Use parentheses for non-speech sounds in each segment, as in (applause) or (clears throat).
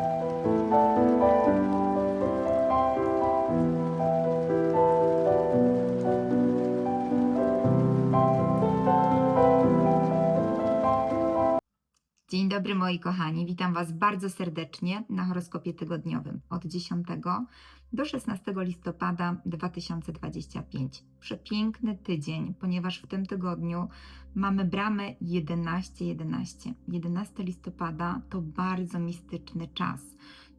Música Dzień dobry moi kochani, witam Was bardzo serdecznie na horoskopie tygodniowym od 10 do 16 listopada 2025. Przepiękny tydzień, ponieważ w tym tygodniu mamy bramę 11-11. 11 listopada to bardzo mistyczny czas.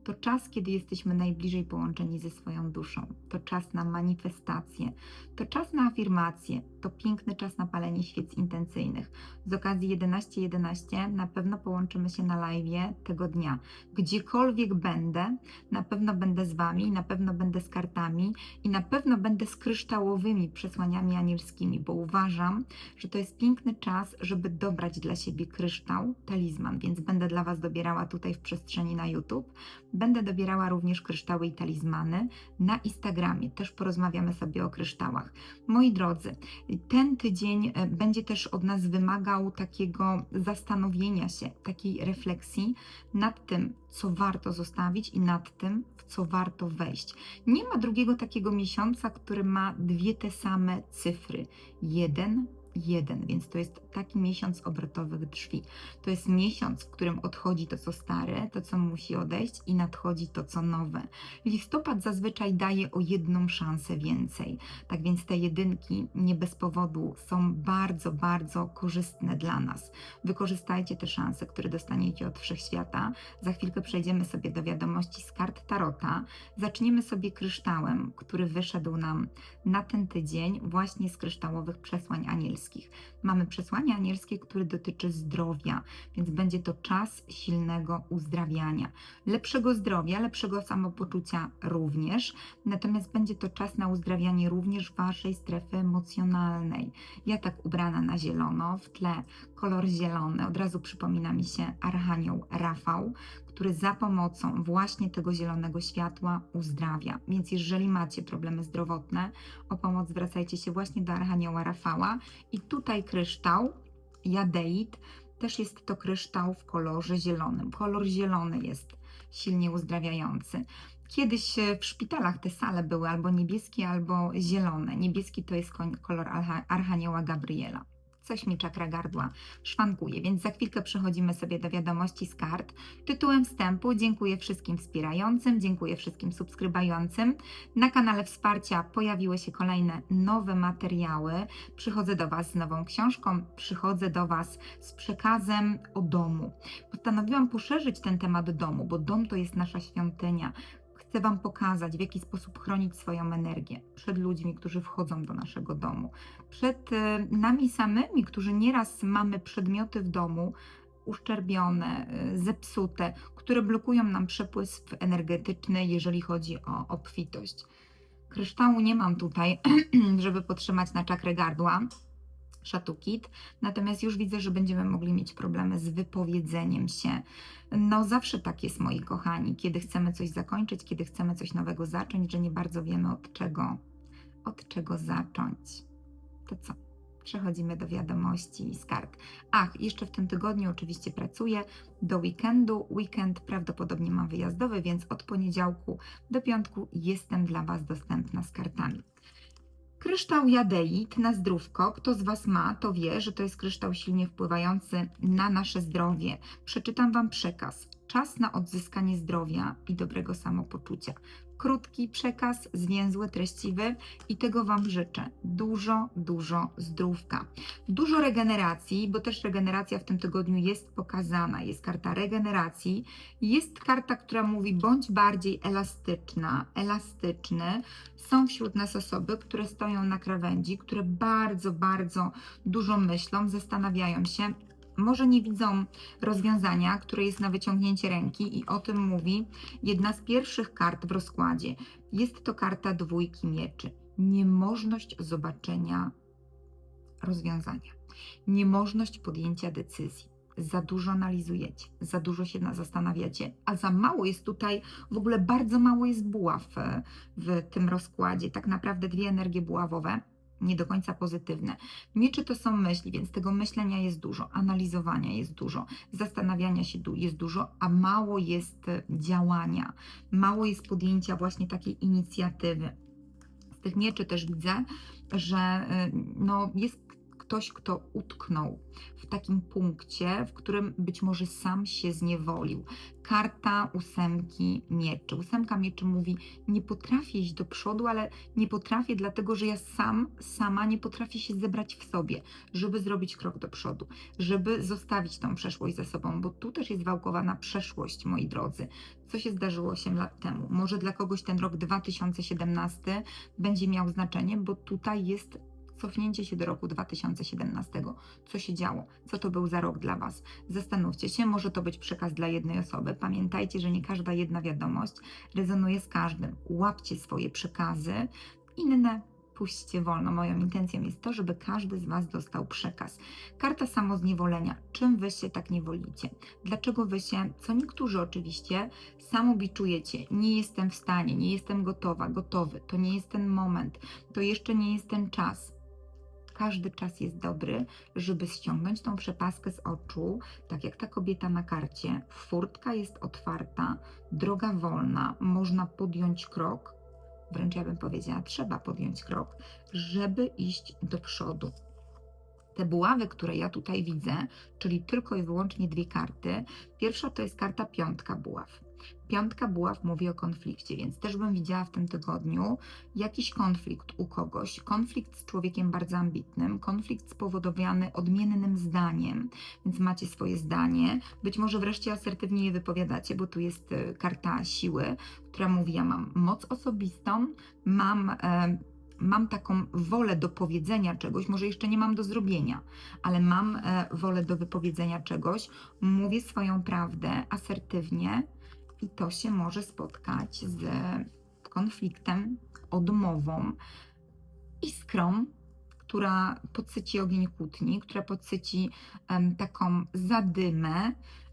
To czas, kiedy jesteśmy najbliżej połączeni ze swoją duszą. To czas na manifestacje, to czas na afirmacje, to piękny czas na palenie świec intencyjnych. Z okazji 11.11 na pewno połączymy się na live tego dnia. Gdziekolwiek będę, na pewno będę z Wami, na pewno będę z kartami i na pewno będę z kryształowymi przesłaniami anielskimi, bo uważam, że to jest piękny czas, żeby dobrać dla siebie kryształ, talizman, więc będę dla Was dobierała tutaj w przestrzeni na YouTube. Będę dobierała również kryształy i talizmany na Instagramie. Też porozmawiamy sobie o kryształach. Moi drodzy, ten tydzień e, będzie też od nas wymagał takiego zastanowienia się, takiej refleksji nad tym, co warto zostawić i nad tym, w co warto wejść. Nie ma drugiego takiego miesiąca, który ma dwie te same cyfry. Jeden, jeden, więc to jest taki miesiąc obrotowych drzwi. To jest miesiąc, w którym odchodzi to, co stare, to, co musi odejść i nadchodzi to, co nowe. Listopad zazwyczaj daje o jedną szansę więcej. Tak więc te jedynki nie bez powodu są bardzo, bardzo korzystne dla nas. Wykorzystajcie te szanse, które dostaniecie od wszechświata. Za chwilkę przejdziemy sobie do wiadomości z kart Tarota. Zaczniemy sobie kryształem, który wyszedł nam na ten tydzień, właśnie z kryształowych przesłań anielskich. Mamy przesłanie anielskie, które dotyczy zdrowia, więc będzie to czas silnego uzdrawiania. Lepszego zdrowia, lepszego samopoczucia również, natomiast będzie to czas na uzdrawianie również waszej strefy emocjonalnej. Ja tak ubrana na zielono, w tle kolor zielony, od razu przypomina mi się Archanioł Rafał, który za pomocą właśnie tego zielonego światła uzdrawia. Więc jeżeli macie problemy zdrowotne, o pomoc zwracajcie się właśnie do Archanioła Rafała i tutaj kryształ, jadeit, też jest to kryształ w kolorze zielonym. Kolor zielony jest silnie uzdrawiający. Kiedyś e, w szpitalach te sale były albo niebieskie, albo zielone. Niebieski to jest kolor Archa- Archanioła Gabriela. Coś mi czakra gardła szwankuje, więc za chwilkę przechodzimy sobie do wiadomości z kart. Tytułem wstępu dziękuję wszystkim wspierającym, dziękuję wszystkim subskrybującym. Na kanale Wsparcia pojawiły się kolejne nowe materiały. Przychodzę do Was z nową książką, przychodzę do Was z przekazem o domu. Postanowiłam poszerzyć ten temat domu, bo dom to jest nasza świątynia. Chcę Wam pokazać, w jaki sposób chronić swoją energię przed ludźmi, którzy wchodzą do naszego domu, przed e, nami samymi, którzy nieraz mamy przedmioty w domu uszczerbione, e, zepsute, które blokują nam przepływ energetyczny, jeżeli chodzi o obfitość. Kryształu nie mam tutaj, (clears throat) żeby podtrzymać na czakrę gardła, szatukit, natomiast już widzę, że będziemy mogli mieć problemy z wypowiedzeniem się. No zawsze tak jest, moi kochani, kiedy chcemy coś zakończyć, kiedy chcemy coś nowego zacząć, że nie bardzo wiemy od czego, od czego zacząć. To co? Przechodzimy do wiadomości z kart. Ach, jeszcze w tym tygodniu oczywiście pracuję do weekendu. Weekend prawdopodobnie mam wyjazdowy, więc od poniedziałku do piątku jestem dla Was dostępna z kartami. Kryształ jadeit na zdrówko. Kto z Was ma, to wie, że to jest kryształ silnie wpływający na nasze zdrowie. Przeczytam Wam przekaz. Czas na odzyskanie zdrowia i dobrego samopoczucia. Krótki przekaz, zwięzły, treściwy i tego Wam życzę. Dużo, dużo zdrówka. Dużo regeneracji, bo też regeneracja w tym tygodniu jest pokazana. Jest karta regeneracji, jest karta, która mówi bądź bardziej elastyczna, elastyczny. Są wśród nas osoby, które stoją na krawędzi, które bardzo, bardzo dużo myślą, zastanawiają się, może nie widzą rozwiązania, które jest na wyciągnięcie ręki, i o tym mówi jedna z pierwszych kart w rozkładzie. Jest to karta dwójki mieczy. Niemożność zobaczenia rozwiązania, niemożność podjęcia decyzji. Za dużo analizujecie, za dużo się na- zastanawiacie, a za mało jest tutaj, w ogóle bardzo mało jest buław w, w tym rozkładzie. Tak naprawdę dwie energie buławowe nie do końca pozytywne. Miecze to są myśli, więc tego myślenia jest dużo, analizowania jest dużo, zastanawiania się jest dużo, a mało jest e, działania, mało jest podjęcia właśnie takiej inicjatywy. Z tych mieczy też widzę, że y, no, jest ktoś, kto utknął w takim punkcie, w którym być może sam się zniewolił. Karta ósemki mieczy. Ósemka mieczy mówi: Nie potrafię iść do przodu, ale nie potrafię, dlatego że ja sam, sama nie potrafię się zebrać w sobie, żeby zrobić krok do przodu, żeby zostawić tą przeszłość za sobą, bo tu też jest wałkowana przeszłość, moi drodzy. Co się zdarzyło 8 lat temu? Może dla kogoś ten rok 2017 będzie miał znaczenie, bo tutaj jest cofnięcie się do roku 2017. Co się działo? Co to był za rok dla Was? Zastanówcie się, może to być przekaz dla jednej osoby. Pamiętajcie, że nie każda jedna wiadomość rezonuje z każdym. Łapcie swoje przekazy, inne puśćcie wolno. Moją intencją jest to, żeby każdy z Was dostał przekaz. Karta samozniewolenia. Czym Wy się tak niewolicie? Dlaczego Wy się, co niektórzy oczywiście, samobiczujecie? Nie jestem w stanie, nie jestem gotowa, gotowy. To nie jest ten moment, to jeszcze nie jest ten czas każdy czas jest dobry, żeby ściągnąć tą przepaskę z oczu, tak jak ta kobieta na karcie. Furtka jest otwarta, droga wolna, można podjąć krok, wręcz ja bym powiedziała, trzeba podjąć krok, żeby iść do przodu. Te buławy, które ja tutaj widzę, czyli tylko i wyłącznie dwie karty. Pierwsza to jest karta piątka buław. Piątka buław mówi o konflikcie, więc też bym widziała w tym tygodniu jakiś konflikt u kogoś, konflikt z człowiekiem bardzo ambitnym, konflikt spowodowany odmiennym zdaniem, więc macie swoje zdanie, być może wreszcie asertywnie je wypowiadacie, bo tu jest e, karta siły, która mówi, ja mam moc osobistą, mam... E, mam taką wolę do powiedzenia czegoś, może jeszcze nie mam do zrobienia, ale mam e, wolę do wypowiedzenia czegoś, mówię swoją prawdę asertywnie i to się może spotkać z konfliktem, odmową, iskrą, która podsyci ogień kłótni, która podsyci em, taką zadymę,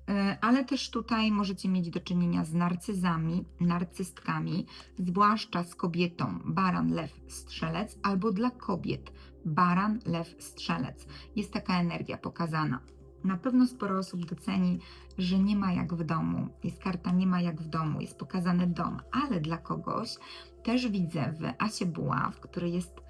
e, ale też tutaj możecie mieć do czynienia z narcyzami, narcystkami, zwłaszcza z kobietą baran, lew, strzelec, albo dla kobiet baran, lew, strzelec. Jest taka energia pokazana. Na pewno sporo osób doceni, że nie ma jak w domu. Jest karta nie ma jak w domu, jest pokazany dom, ale dla kogoś też widzę w Asie Buław, który jest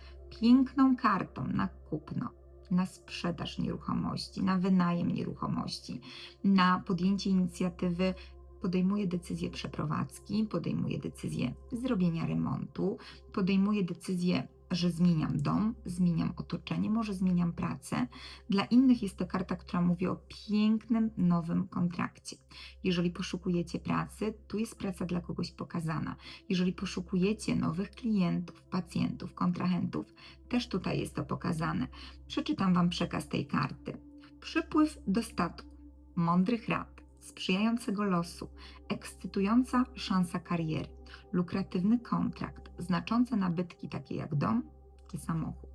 piękną kartą na kupno, na sprzedaż nieruchomości, na wynajem nieruchomości, na podjęcie inicjatywy. Podejmuje decyzję przeprowadzki, podejmuje decyzję zrobienia remontu, podejmuje decyzję, że zmieniam dom, zmieniam otoczenie, może zmieniam pracę. Dla innych jest to karta, która mówi o pięknym, nowym kontrakcie. Jeżeli poszukujecie pracy, tu jest praca dla kogoś pokazana. Jeżeli poszukujecie nowych klientów, pacjentów, kontrahentów, też tutaj jest to pokazane. Przeczytam Wam przekaz tej karty. Przypływ dostatku, mądrych rad, sprzyjającego losu, ekscytująca szansa kariery, lukratywny kontrakt, znaczące nabytki takie jak dom czy samochód.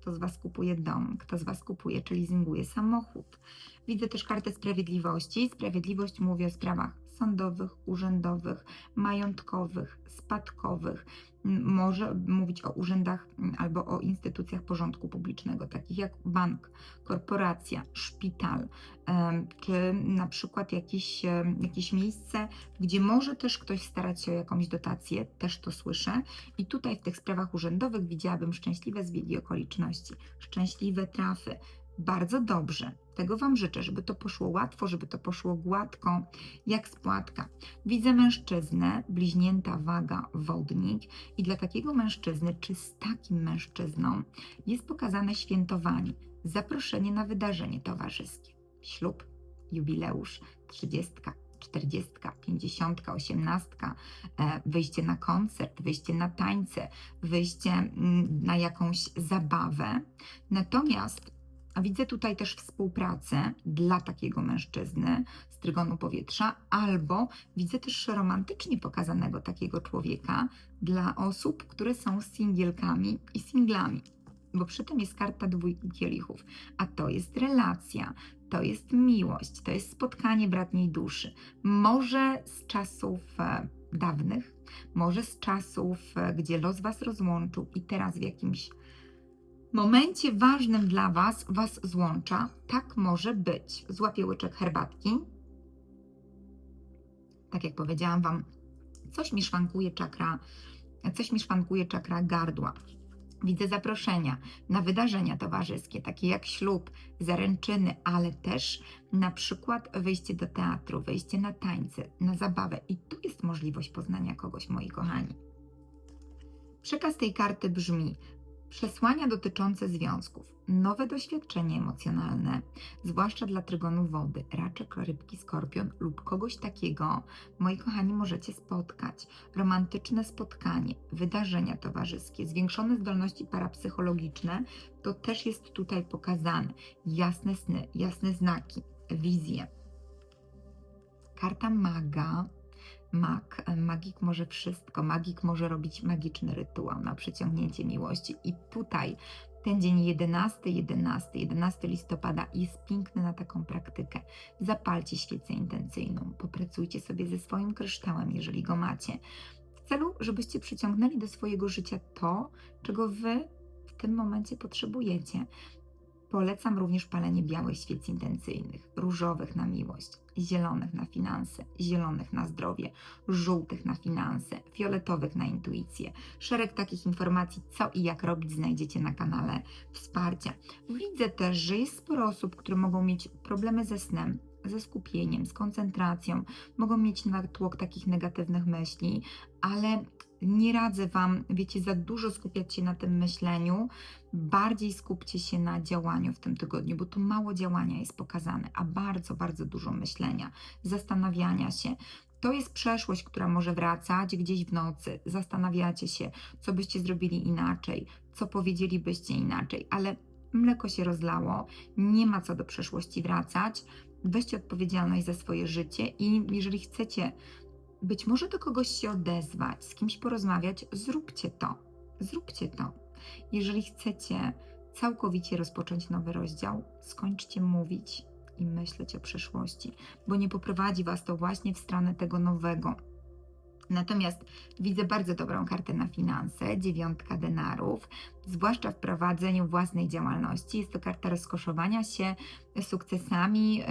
Kto z Was kupuje dom, kto z Was kupuje czy leasinguje samochód. Widzę też kartę sprawiedliwości. Sprawiedliwość mówi o sprawach sądowych, urzędowych, majątkowych, spadkowych. Może mówić o urzędach albo o instytucjach porządku publicznego, takich jak bank, korporacja, szpital, czy na przykład jakieś, jakieś miejsce, gdzie może też ktoś starać się o jakąś dotację, też to słyszę. I tutaj w tych sprawach urzędowych widziałabym szczęśliwe zbiegi okoliczności, szczęśliwe trafy. Bardzo dobrze. Tego Wam życzę, żeby to poszło łatwo, żeby to poszło gładko, jak spłatka. Widzę mężczyznę, bliźnięta waga, wodnik, i dla takiego mężczyzny, czy z takim mężczyzną, jest pokazane świętowanie, zaproszenie na wydarzenie towarzyskie. Ślub, jubileusz, trzydziestka, czterdziestka, pięćdziesiątka, osiemnastka, e, wyjście na koncert, wyjście na tańce, wyjście mm, na jakąś zabawę. Natomiast widzę tutaj też współpracę dla takiego mężczyzny z trygonu powietrza, albo widzę też romantycznie pokazanego takiego człowieka dla osób, które są singielkami i singlami. Bo przy tym jest karta dwójki kielichów, a to jest relacja, to jest miłość, to jest spotkanie bratniej duszy. Może z czasów e, dawnych, może z czasów, e, gdzie los was rozłączył i teraz w jakimś momencie ważnym dla Was Was złącza. Tak może być. Złapię łyczek herbatki. Tak jak powiedziałam Wam, coś mi szwankuje czakra, coś mi szwankuje czakra gardła. Widzę zaproszenia na wydarzenia towarzyskie, takie jak ślub, zaręczyny, ale też na przykład wyjście do teatru, wyjście na tańce, na zabawę. I tu jest możliwość poznania kogoś, moi kochani. Przekaz tej karty brzmi: przesłania dotyczące związków, nowe doświadczenie emocjonalne, zwłaszcza dla trygonu wody, raczek, rybki, skorpion lub kogoś takiego, moi kochani, możecie spotkać. Romantyczne spotkanie, wydarzenia towarzyskie, zwiększone zdolności parapsychologiczne, to też jest tutaj pokazane. Jasne sny, jasne znaki, wizje. Karta maga mag, magik może wszystko, magik może robić magiczny rytuał na przyciągnięcie miłości. I tutaj ten dzień 11, 11, 11 listopada jest piękny na taką praktykę. Zapalcie świecę intencyjną, popracujcie sobie ze swoim kryształem, jeżeli go macie, w celu, żebyście przyciągnęli do swojego życia to, czego wy w tym momencie potrzebujecie. Polecam również palenie białych świec intencyjnych, różowych na miłość, zielonych na finanse, zielonych na zdrowie, żółtych na finanse, fioletowych na intuicję. Szereg takich informacji, co i jak robić, znajdziecie na kanale wsparcia. Widzę też, że jest sporo osób, które mogą mieć problemy ze snem, ze skupieniem, z koncentracją, mogą mieć natłok takich negatywnych myśli, ale nie radzę Wam, wiecie, za dużo skupiać się na tym myśleniu, bardziej skupcie się na działaniu w tym tygodniu, bo tu mało działania jest pokazane, a bardzo, bardzo dużo myślenia, zastanawiania się. To jest przeszłość, która może wracać gdzieś w nocy. Zastanawiacie się, co byście zrobili inaczej, co powiedzielibyście inaczej, ale mleko się rozlało, nie ma co do przeszłości wracać. Weźcie odpowiedzialność za swoje życie i jeżeli chcecie być może do kogoś się odezwać, z kimś porozmawiać, zróbcie to. Zróbcie to. Jeżeli chcecie całkowicie rozpocząć nowy rozdział, skończcie mówić i myśleć o przeszłości, bo nie poprowadzi Was to właśnie w stronę tego nowego. Natomiast widzę bardzo dobrą kartę na finanse, dziewiątka denarów, zwłaszcza w prowadzeniu własnej działalności. Jest to karta rozkoszowania się sukcesami,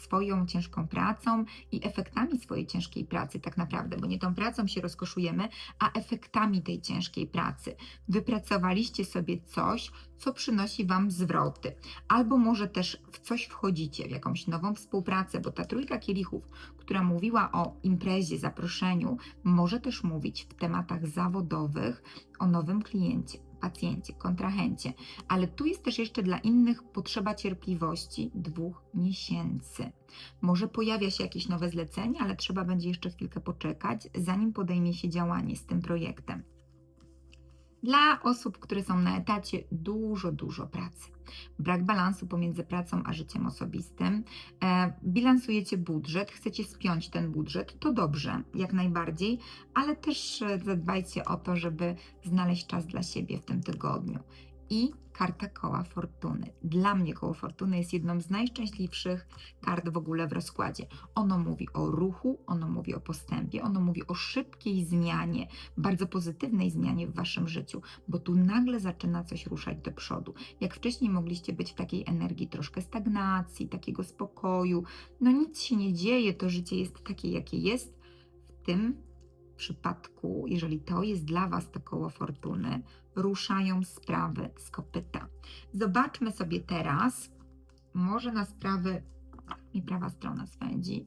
swoją ciężką pracą i efektami swojej ciężkiej pracy, tak naprawdę, bo nie tą pracą się rozkoszujemy, a efektami tej ciężkiej pracy. Wypracowaliście sobie coś, co przynosi Wam zwroty, albo może też w coś wchodzicie, w jakąś nową współpracę, bo ta trójka kielichów, która mówiła o imprezie, zaproszeniu, może też mówić w tematach zawodowych o nowym kliencie pacjencie, kontrahencie, ale tu jest też jeszcze dla innych potrzeba cierpliwości dwóch miesięcy. Może pojawia się jakieś nowe zlecenie, ale trzeba będzie jeszcze chwilkę poczekać, zanim podejmie się działanie z tym projektem. Dla osób, które są na etacie, dużo, dużo pracy. Brak balansu pomiędzy pracą a życiem osobistym. E, bilansujecie budżet, chcecie spiąć ten budżet, to dobrze, jak najbardziej, ale też e, zadbajcie o to, żeby znaleźć czas dla siebie w tym tygodniu. I karta koła fortuny. Dla mnie koło fortuny jest jedną z najszczęśliwszych kart w ogóle w rozkładzie. Ono mówi o ruchu, ono mówi o postępie, ono mówi o szybkiej zmianie, bardzo pozytywnej zmianie w waszym życiu, bo tu nagle zaczyna coś ruszać do przodu. Jak wcześniej mogliście być w takiej energii troszkę stagnacji, takiego spokoju, no nic się nie dzieje, to życie jest takie, jakie jest. W tym przypadku, jeżeli to jest dla Was to koło fortuny, ruszają sprawy z kopyta. Zobaczmy sobie teraz, może na sprawy, mi prawa strona swędzi,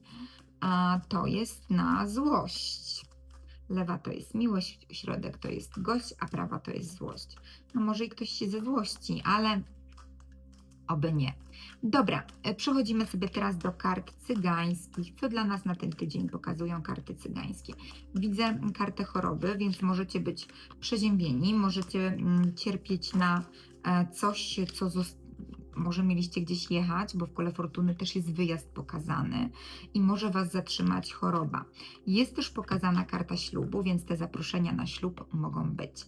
a to jest na złość. Lewa to jest miłość, środek to jest gość, a prawa to jest złość. No może i ktoś się ze złości, ale oby nie. Dobra, e, przechodzimy sobie teraz do kart cygańskich. Co dla nas na ten tydzień pokazują karty cygańskie? Widzę kartę choroby, więc możecie być przeziębieni, możecie mm, cierpieć na e, coś, co zostało może mieliście gdzieś jechać, bo w kole fortuny też jest wyjazd pokazany i może Was zatrzymać choroba. Jest też pokazana karta ślubu, więc te zaproszenia na ślub mogą być.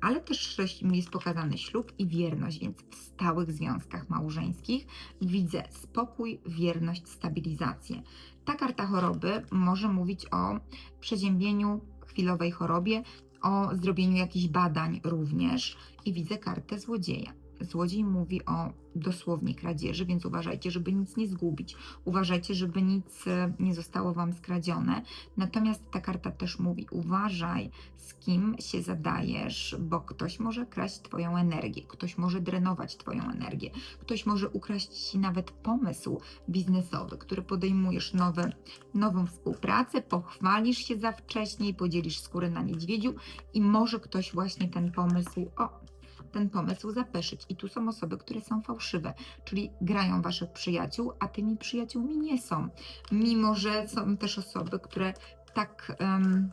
Ale też jest pokazany ślub i wierność, więc w stałych związkach małżeńskich widzę spokój, wierność, stabilizację. Ta karta choroby może mówić o przeziębieniu chwilowej chorobie, o zrobieniu jakichś badań również i widzę kartę złodzieja. Złodziej mówi o dosłownie kradzieży, więc uważajcie, żeby nic nie zgubić. Uważajcie, żeby nic e, nie zostało Wam skradzione. Natomiast ta karta też mówi: uważaj, z kim się zadajesz, bo ktoś może kraść Twoją energię, ktoś może drenować Twoją energię, ktoś może ukraść Ci nawet pomysł biznesowy, który podejmujesz nowe, nową współpracę, pochwalisz się za wcześnie, podzielisz skórę na niedźwiedziu i może ktoś właśnie ten pomysł, o, ten pomysł zapeszyć. I tu są osoby, które są fałszywe, czyli grają waszych przyjaciół, a tymi przyjaciółmi nie są. Mimo, że są też osoby, które tak. em,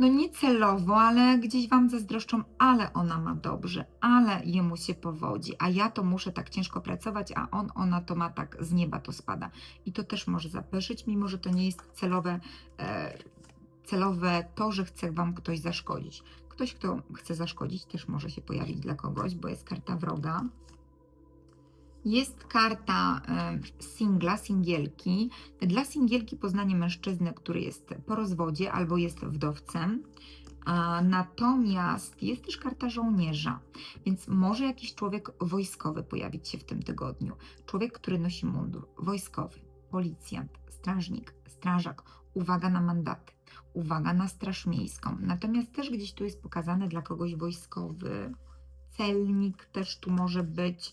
no niecelowo, ale gdzieś wam zazdroszczą, ale ona ma dobrze, ale jemu się powodzi, a ja to muszę tak ciężko pracować, a on, ona to ma tak z nieba to spada. I to też może zapeszyć, mimo że to nie jest celowe, e, celowe to, że chce wam ktoś zaszkodzić. Ktoś, kto chce zaszkodzić, też może się pojawić dla kogoś, bo jest karta wroga. Jest karta e, singla, singielki. Dla singielki poznanie mężczyzny, który jest po rozwodzie albo jest wdowcem. Natomiast jest też karta żołnierza, więc może jakiś człowiek wojskowy pojawić się w tym tygodniu. Człowiek, który nosi mundur wojskowy, policjant, strażnik, strażak. Uwaga na mandaty, uwaga na straż miejską. Natomiast też gdzieś tu jest pokazane dla kogoś wojskowy, celnik też tu może być,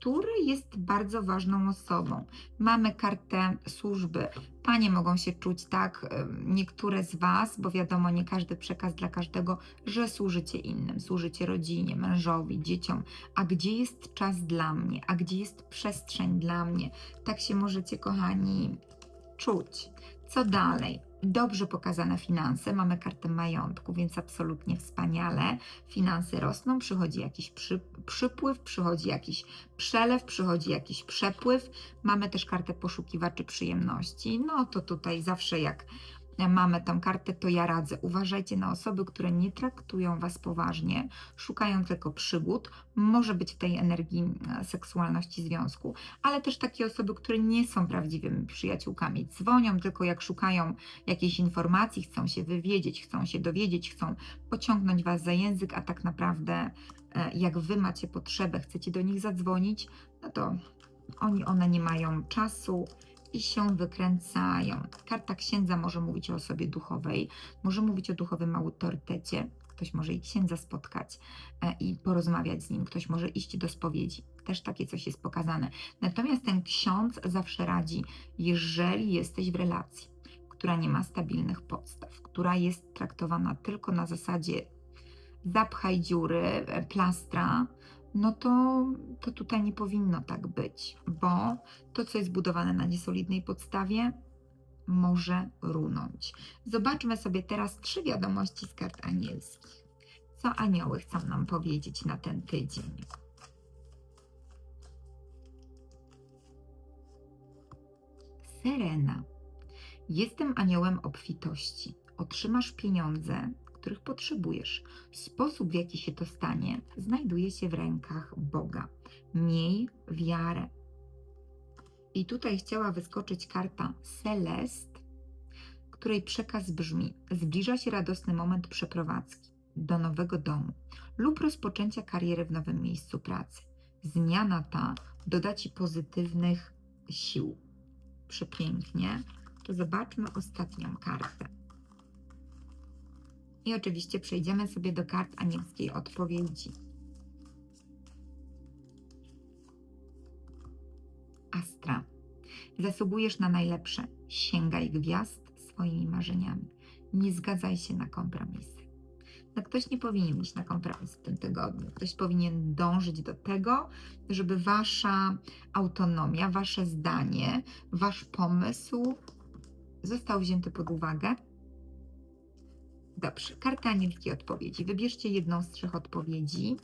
który jest bardzo ważną osobą. Mamy kartę służby. Panie mogą się czuć tak, niektóre z Was, bo wiadomo, nie każdy przekaz dla każdego, że służycie innym, służycie rodzinie, mężowi, dzieciom. A gdzie jest czas dla mnie? A gdzie jest przestrzeń dla mnie? Tak się możecie, kochani, czuć. Co dalej? Dobrze pokazane finanse. Mamy kartę majątku, więc absolutnie wspaniale. Finanse rosną, przychodzi jakiś przy, przypływ, przychodzi jakiś przelew, przychodzi jakiś przepływ. Mamy też kartę poszukiwaczy przyjemności. No to tutaj zawsze jak mamy tą kartę, to ja radzę. Uważajcie na osoby, które nie traktują Was poważnie, szukają tylko przygód. Może być w tej energii e, seksualności związku, ale też takie osoby, które nie są prawdziwymi przyjaciółkami. Dzwonią tylko jak szukają jakiejś informacji, chcą się wywiedzieć, chcą się dowiedzieć, chcą pociągnąć Was za język, a tak naprawdę e, jak Wy macie potrzebę, chcecie do nich zadzwonić, no to oni, one nie mają czasu i się wykręcają. Karta księdza może mówić o osobie duchowej, może mówić o duchowym autorytecie. Ktoś może i księdza spotkać e, i porozmawiać z nim, ktoś może iść do spowiedzi. Też takie coś jest pokazane. Natomiast ten ksiądz zawsze radzi, jeżeli jesteś w relacji, która nie ma stabilnych podstaw, która jest traktowana tylko na zasadzie zapchaj dziury, e, plastra, no to, to tutaj nie powinno tak być, bo to, co jest budowane na niesolidnej podstawie, może runąć. Zobaczmy sobie teraz trzy wiadomości z kart anielskich. Co anioły chcą nam powiedzieć na ten tydzień? Serena. Jestem aniołem obfitości. Otrzymasz pieniądze, których potrzebujesz. Sposób, w jaki się to stanie, znajduje się w rękach Boga. Miej wiarę. I tutaj chciała wyskoczyć karta Celest, której przekaz brzmi: Zbliża się radosny moment przeprowadzki do nowego domu lub rozpoczęcia kariery w nowym miejscu pracy. Zmiana ta doda ci pozytywnych sił. Przepięknie. To zobaczmy ostatnią kartę. I oczywiście przejdziemy sobie do kart anielskiej odpowiedzi. Astra. Zasługujesz na najlepsze. Sięgaj gwiazd swoimi marzeniami. Nie zgadzaj się na kompromisy. No ktoś nie powinien iść na kompromis w tym tygodniu. Ktoś powinien dążyć do tego, żeby wasza autonomia, wasze zdanie, wasz pomysł został wzięty pod uwagę Dobrze, karta anielskiej odpowiedzi. Wybierzcie jedną z trzech odpowiedzi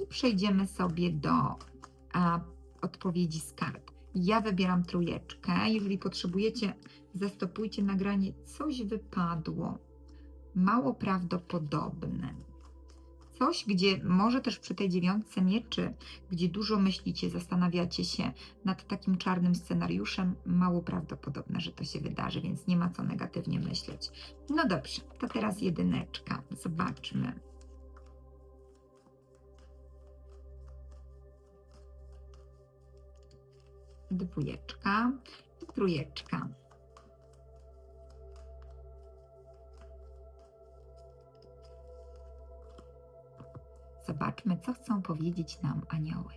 i przejdziemy sobie do a, odpowiedzi z kart. Ja wybieram trójeczkę. Jeżeli potrzebujecie, zastopujcie nagranie. Coś wypadło. Mało prawdopodobne. Coś, gdzie może też przy tej dziewiątce mieczy, gdzie dużo myślicie, zastanawiacie się nad takim czarnym scenariuszem, mało prawdopodobne, że to się wydarzy, więc nie ma co negatywnie myśleć. No dobrze, to teraz jedyneczka. Zobaczmy. Dwójeczka i trójeczka. Zobaczmy, co chcą powiedzieć nam anioły.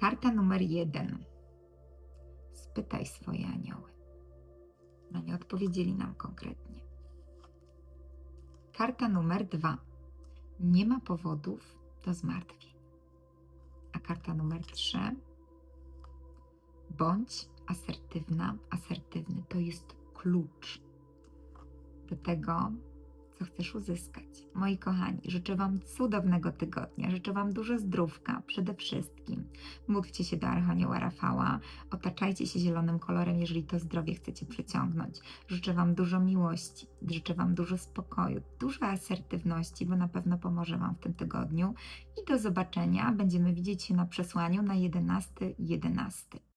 Karta numer jeden. Spytaj swoje anioły. No nie odpowiedzieli nam konkretnie. Karta numer dwa. Nie ma powodów do zmartwień. A karta numer trzy. Bądź asertywna, asertywny. To jest klucz do tego, co chcesz uzyskać. Moi kochani, życzę Wam cudownego tygodnia, życzę Wam dużo zdrówka przede wszystkim. Módlcie się do Archanioła Rafała, otaczajcie się zielonym kolorem, jeżeli to zdrowie chcecie przyciągnąć. Życzę Wam dużo miłości, życzę Wam dużo spokoju, dużo asertywności, bo na pewno pomoże Wam w tym tygodniu. I do zobaczenia. Będziemy widzieć się na przesłaniu na 11.11. 11.